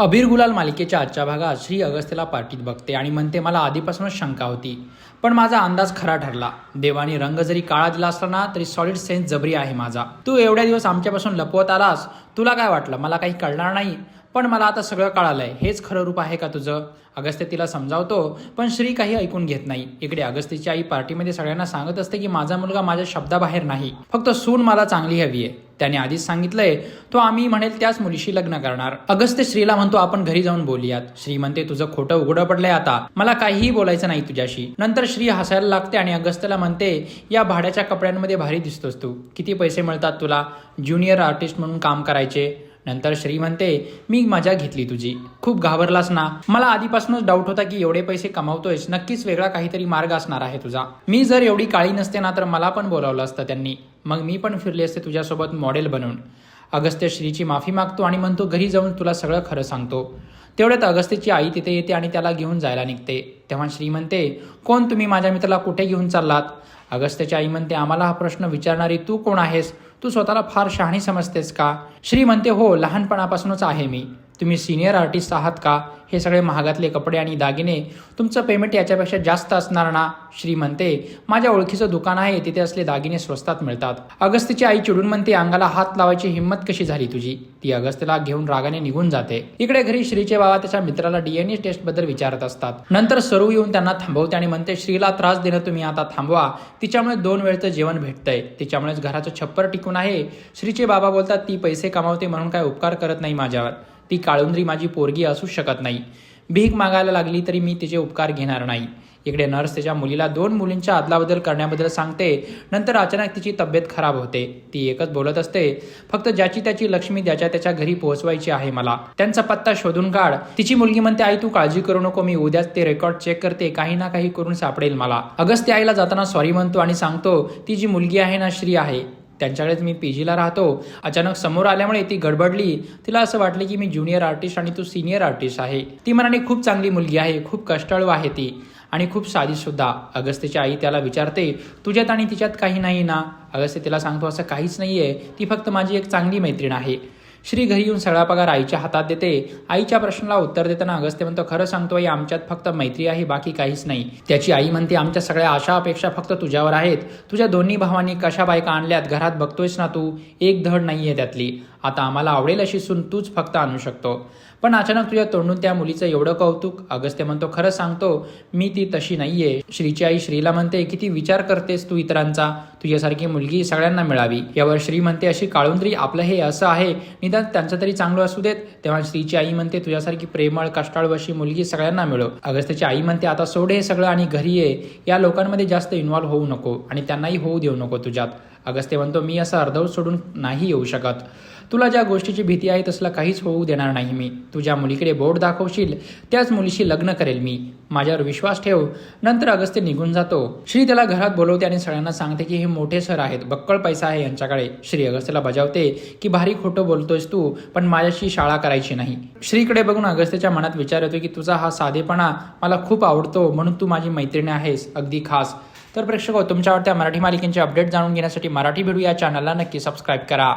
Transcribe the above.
अबीर गुलाल मालिकेच्या आजच्या भागात श्री अगस्त्यला पार्टीत बघते आणि म्हणते मला आधीपासूनच शंका होती पण माझा अंदाज खरा ठरला. देवाने रंग जरी काळा दिला असला ना तरी सॉलिड सेन्स जबरी आहे माझा. तू एवढ्या दिवस आमच्यापासून लपवत आलास तुला काय वाटलं? मला काही कळणार नाही. पण मला आता सगळं कळालंय. हेच खरं रूप आहे का तुझं? अगस्त्य तिला समजावतो पण श्री काही ऐकून घेत नाही. इकडे अगस्त्यची आई पार्टीमध्ये सगळ्यांना सांगत असते की माझा मुलगा माझ्या शब्दाबाहेर नाही. फक्त सून मला चांगली हवी आहे. त्याने आधीच सांगितलंय तो आम्ही म्हणेल त्याच मुलीशी लग्न करणार. अगस्त्य श्रीला म्हणतो आपण घरी जाऊन बोलूयात. श्री म्हणते तुझं खोटं उघडं पडलंय आता. मला काहीही बोलायचं नाही तुझ्याशी. नंतर श्री हसायला लागते आणि अगस्त्यला म्हणते या भाड्याच्या कपड्यांमध्ये भारी दिसतोस तू. किती पैसे मिळतात तुला? ज्युनियर आर्टिस्ट म्हणून काम करायचे. नंतर श्री म्हणते मी मजा घेतली तुझी. खूप घाबरलास ना. मला आधीपासूनच डाऊट होता की एवढे पैसे कमावतोयस. नक्कीच वेगळा काहीतरी मार्ग असणार आहे तुझा. मी जर एवढी काळी नसते ना तर मला पण बोलावलं असतं त्यांनी. मग मी पण फिरले असते तुझ्यासोबत मॉडेल बनून. अगस्त्य श्रीची माफी मागतो आणि म्हणतो घरी जाऊन तुला सगळं खरं सांगतो. तेवढ्यात अगस्त्यची आई तिथे येते आणि त्याला घेऊन जायला निघते. तेव्हा श्री म्हणते कोण तुम्ही माझ्या मित्राला कुठे घेऊन चाललात? अगस्त्यची आई म्हणते आम्हाला हा प्रश्न विचारणारी तू कोण आहेस? तू स्वतःला फार शहाणी समजतेस का? श्री म्हणते हो लहानपणापासूनच आहे मी. तुम्ही सिनियर आर्टिस्ट आहात का? हे सगळे महागातले कपडे आणि दागिने तुमचं पेमेंट याच्यापेक्षा जास्त असणार ना? श्री म्हणते माझ्या ओळखीचं दुकान आहे तिथे असले दागिने स्वस्तात मिळतात. अगस्तीची आई चिडून म्हणते अंगाला हात लावायची हिंमत कशी झाली तुझी? ती अगस्त्यला घेऊन रागाने निघून जाते. इकडे घरी श्रीचे बाबा त्याच्या मित्राला डीएनए टेस्टबद्दल विचारत असतात. नंतर सरू येऊन त्यांना थांबवते आणि म्हणते श्रीला त्रास देणं तुम्ही आता थांबवा. तिच्यामुळे दोन वेळचं जेवण भेटतंय. तिच्यामुळेच घराचं छप्पर टिकून आहे. श्रीचे बाबा बोलतात ती पैसे कमावते म्हणून काय उपकार करत नाही माझ्यावर. ती काळुंद्री माझी पोरगी असू शकत नाही. भीक मागायला लागली तरी मी तिचे उपकार घेणार नाही. इकडे नर्स त्याच्या मुलीला दोन मुलींच्या अदलाबदल करण्याबद्दल सांगते. नंतर अचानक तिची तब्येत खराब होते. ती एकच बोलत असते. फक्त ज्याची त्याची लक्ष्मी ज्याच्या त्याच्या घरी पोहोचवायची आहे मला. त्यांचा पत्ता शोधून काढ. तिची मुलगी म्हणते आई तू काळजी करू नको. मी उद्याच ते रेकॉर्ड चेक करते. काही ना काही करून सापडेल मला. अगस्त्य आईला जाताना सॉरी म्हणतो आणि सांगतो ती जी मुलगी आहे ना श्री आहे. त्यांच्याकडेच मी पी जीला राहतो. अचानक समोर आल्यामुळे ती गडबडली. तिला असं वाटलं की मी ज्युनियर आर्टिस्ट आणि तू सिनियर आर्टिस्ट आहे. ती मनाने खूप चांगली मुलगी आहे खूप कष्टाळू आहे ती आणि खूप साधी सुद्धा. अगस्त्यची आई त्याला विचारते तुझ्यात आणि तिच्यात काही नाही ना? अगस्त्य तिला सांगतो असं काहीच नाहीये. ती फक्त माझी एक चांगली मैत्रीण आहे. श्री घरी येऊन सगळा पगार आईच्या हातात देते. आईच्या प्रश्नाला उत्तर देताना अगस्त्य म्हणतो खरं सांगतो आई आमच्यात फक्त मैत्री आहे बाकी काहीच नाही. त्याची आई म्हणते आमच्या सगळ्या आशा अपेक्षा फक्त तुझ्यावर आहेत. तुझ्या दोन्ही भावांनी कशा बायका आणल्यात घरात बघतोयस ना तू? एक धड नाहीये त्यातली. आता आम्हाला आवडेल अशी सून तूच फक्त आणू शकतो. पण अचानक तुझ्या तोंडून त्या मुलीचं एवढं कौतुक अगस्त्य म्हणतो खरं सांगतो मी ती तशी नाहीये. श्रीची आई श्रीला म्हणते किती विचार करतेस तू इतरांचा? तुझ्यासारखी मुलगी सगळ्यांना मिळावी. यावर श्री म्हणते अशी काळुंद्री आपलं हे असं आहे. निदान त्यांचं तरी चांगलं असू देत. तेव्हा श्रीची आई म्हणते तुझ्यासारखी प्रेमळ कष्टाळू अशी मुलगी सगळ्यांना मिळो. अगस्त्याची आई म्हणते आता सोड हे सगळं आणि घरी ये. या लोकांमध्ये जास्त इन्व्हॉल्व्ह होऊ नको आणि त्यांनाही होऊ देऊ नको तुझ्यात. अगस्त्य म्हणतो मी असं अर्धवट सोडून नाही येऊ शकत. तुला ज्या गोष्टीची भीती आहे तसला काहीच होऊ देणार नाही मी. तू ज्या मुलीकडे बोट दाखवशील त्याच मुलीशी लग्न करेल मी. माझ्यावर विश्वास ठेव. नंतर अगस्त्य निघून जातो. श्री त्याला घरात बोलवते आणि सगळ्यांना सांगते की हे मोठे सर आहेत. बक्कळ पैसा आहे यांच्याकडे. श्री अगस्त्यला बजावते की भारी खोटं बोलतोयस तू पण माझ्याशी शाळा करायची नाही. श्रीकडे बघून अगस्त्यच्या मनात विचार येतो की तुझा हा साधेपणा मला खूप आवडतो म्हणून तू माझी मैत्रिणी आहेस. अगदी खास. तर प्रेक्षक हो, तुमच्या आवडत्या मराठी मालिकेंचे अपडेट जाणून घेण्यासाठी मराठी भिडू या चॅनलला नक्की सबस्क्राईब करा.